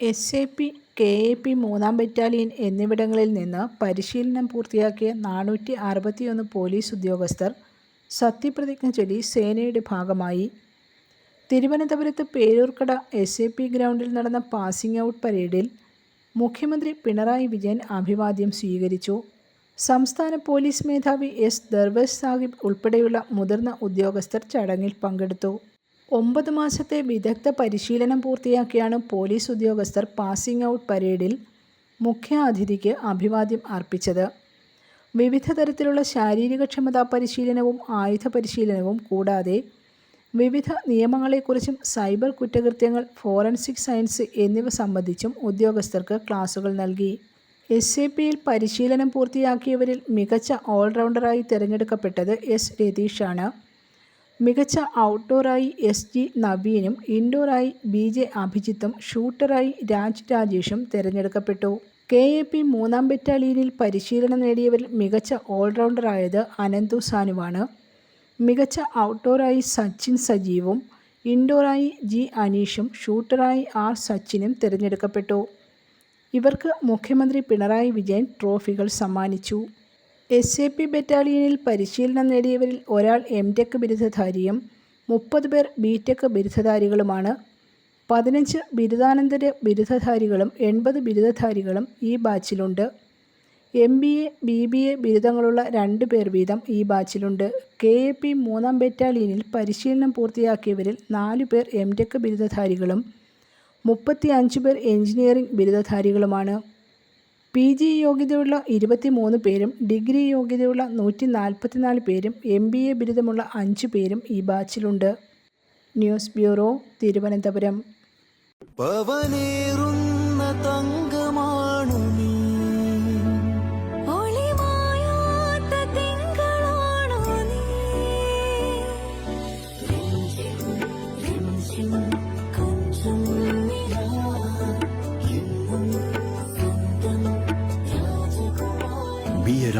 S A P K A P മൂന്നാം battalion എന്നിവിടങ്ങളിൽ നിന്ന് പരിശീലനം പൂർത്തിയാക്കിയ നാനൂറ്റി അറുപത്തിയൊന്ന് പോലീസ് ഉദ്യോഗസ്ഥർ സത്യപ്രതിജ്ഞ ചൊല്ലി സേനയുടെ ഭാഗമായി. തിരുവനന്തപുരത്ത് പേരൂർക്കട എസ് എ പി ഗ്രൗണ്ടിൽ നടന്ന പാസിംഗ് ഔട്ട് പരേഡിൽ മുഖ്യമന്ത്രി പിണറായി വിജയൻ അഭിവാദ്യം സ്വീകരിച്ചു. സംസ്ഥാന പോലീസ് മേധാവി എസ് ദർവേഷ് സാഹിബ് ഉൾപ്പെടെയുള്ള മുതിർന്ന ഉദ്യോഗസ്ഥർ ചടങ്ങിൽ പങ്കെടുത്തു. ഒമ്പത് മാസത്തെ വിദഗ്ധ പരിശീലനം പൂർത്തിയാക്കിയാണ് പോലീസ് ഉദ്യോഗസ്ഥർ പാസിംഗ് ഔട്ട് പരേഡിൽ മുഖ്യ അതിഥിക്ക് അഭിവാദ്യം അർപ്പിച്ചത്. വിവിധ തരത്തിലുള്ള ശാരീരികക്ഷമതാ പരിശീലനവും ആയുധ പരിശീലനവും കൂടാതെ വിവിധ നിയമങ്ങളെക്കുറിച്ചും സൈബർ കുറ്റകൃത്യങ്ങൾ ഫോറൻസിക് സയൻസ് എന്നിവ സംബന്ധിച്ചും ഉദ്യോഗസ്ഥർക്ക് ക്ലാസുകൾ നൽകി. എസ് എ പിയിൽ പരിശീലനം പൂർത്തിയാക്കിയവരിൽ മികച്ച ഓൾറൗണ്ടറായി തിരഞ്ഞെടുക്കപ്പെട്ടത് എസ് രതീഷാണ്. മികച്ച ഔട്ട്ഡോറായി എസ് ജി നവീനും ഇൻഡോറായി ബി ജെ അഭിജിത്തും ഷൂട്ടറായി രാജ് രാജേഷും തിരഞ്ഞെടുക്കപ്പെട്ടു. കെ എ പി മൂന്നാം ബറ്റാലിയനിൽ പരിശീലനം നേടിയവരിൽ മികച്ച ഓൾറൗണ്ടറായത് അനന്തു സാനുവാണ്. മികച്ച ഔട്ട്ഡോറായി സച്ചിൻ സജീവും ഇൻഡോറായി ജി അനീഷും ഷൂട്ടറായി ആർ സച്ചിനും തിരഞ്ഞെടുക്കപ്പെട്ടു. ഇവർക്ക് മുഖ്യമന്ത്രി പിണറായി വിജയൻ ട്രോഫികൾ സമ്മാനിച്ചു. എസ് എ പി ബറ്റാലിയനിൽ പരിശീലനം നേടിയവരിൽ ഒരാൾ എം ടെക് ബിരുദധാരിയും മുപ്പത് പേർ ബി ടെക് ബിരുദധാരികളുമാണ്. പതിനഞ്ച് ബിരുദാനന്തര ബിരുദധാരികളും എൺപത് ബിരുദധാരികളും ഈ ബാച്ചിലുണ്ട്. M B A B B A ബിരുദങ്ങളുള്ള രണ്ട് പേർ വീതം ഈ ബാച്ചിലുണ്ട്. കെ എ പി മൂന്നാം ബറ്റാലിയനിൽ പരിശീലനം പൂർത്തിയാക്കിയവരിൽ നാല് പേർ എം ടെക് ബിരുദധാരികളും മുപ്പത്തി അഞ്ച് പേർ എഞ്ചിനീയറിംഗ് ബിരുദധാരികളുമാണ്. പി ജി യോഗ്യതയുള്ള ഇരുപത്തി മൂന്ന് പേരും ഡിഗ്രി യോഗ്യതയുള്ള നൂറ്റി നാൽപ്പത്തിനാല് പേരും എം ബി എ ബിരുദമുള്ള അഞ്ച് പേരും ഈ ബാച്ചിലുണ്ട്. News bureau Thiruvananthapuram.